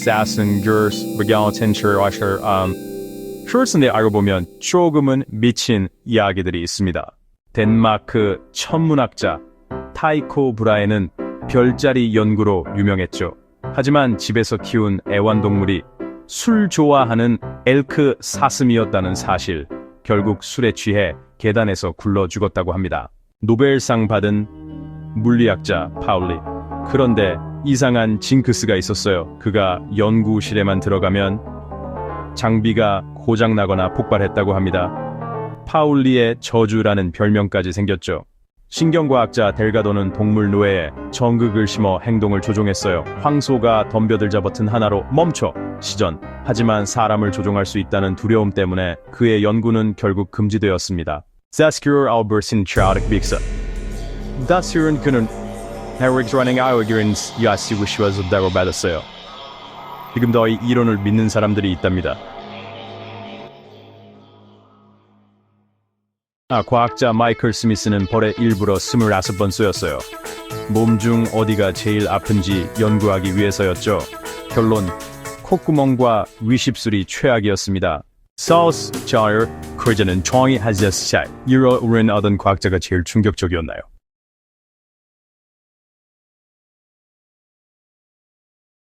Sassen, Gers, Regaltencher, Usher, um, 슈얼스인데 알고 보면 조금은 미친 이야기들이 있습니다. 덴마크 천문학자 타이코 브라에는 별자리 연구로 유명했죠. 하지만 집에서 키운 애완동물이 술 좋아하는 엘크 사슴이었다는 사실, 결국 술에 취해 계단에서 굴러 죽었다고 합니다. 노벨상 받은 물리학자 파울리. 그런데 이상한 징크스가 있었어요. 그가 연구실에만 들어가면 장비가 고장나거나 폭발했다고 합니다. 파울리의 저주라는 별명까지 생겼죠. 신경과학자 델가도는 동물 노예에 정극을 심어 행동을 조종했어요. 황소가 덤벼들자 버튼 하나로 멈춰 시전. 하지만 사람을 조종할 수 있다는 두려움 때문에 그의 연구는 결국 금지되었습니다. Traudig Biksa. 다스은 그는 헤릭 러닝 아우기린 야시 위시와즈다고 받았어요. 지금도 이 이론을 믿는 사람들이 있답니다. 아, 과학자 마이클 스미스는 벌에 일부러 29번 쏘였어요. 몸 중 어디가 제일 아픈지 연구하기 위해서였죠. 결론, 콧구멍과 위십술이 최악이었습니다. 사우스 자이어 크리저는 정의 하제스샤 이로 우린 얻은 과학자가 제일 충격적이었나요?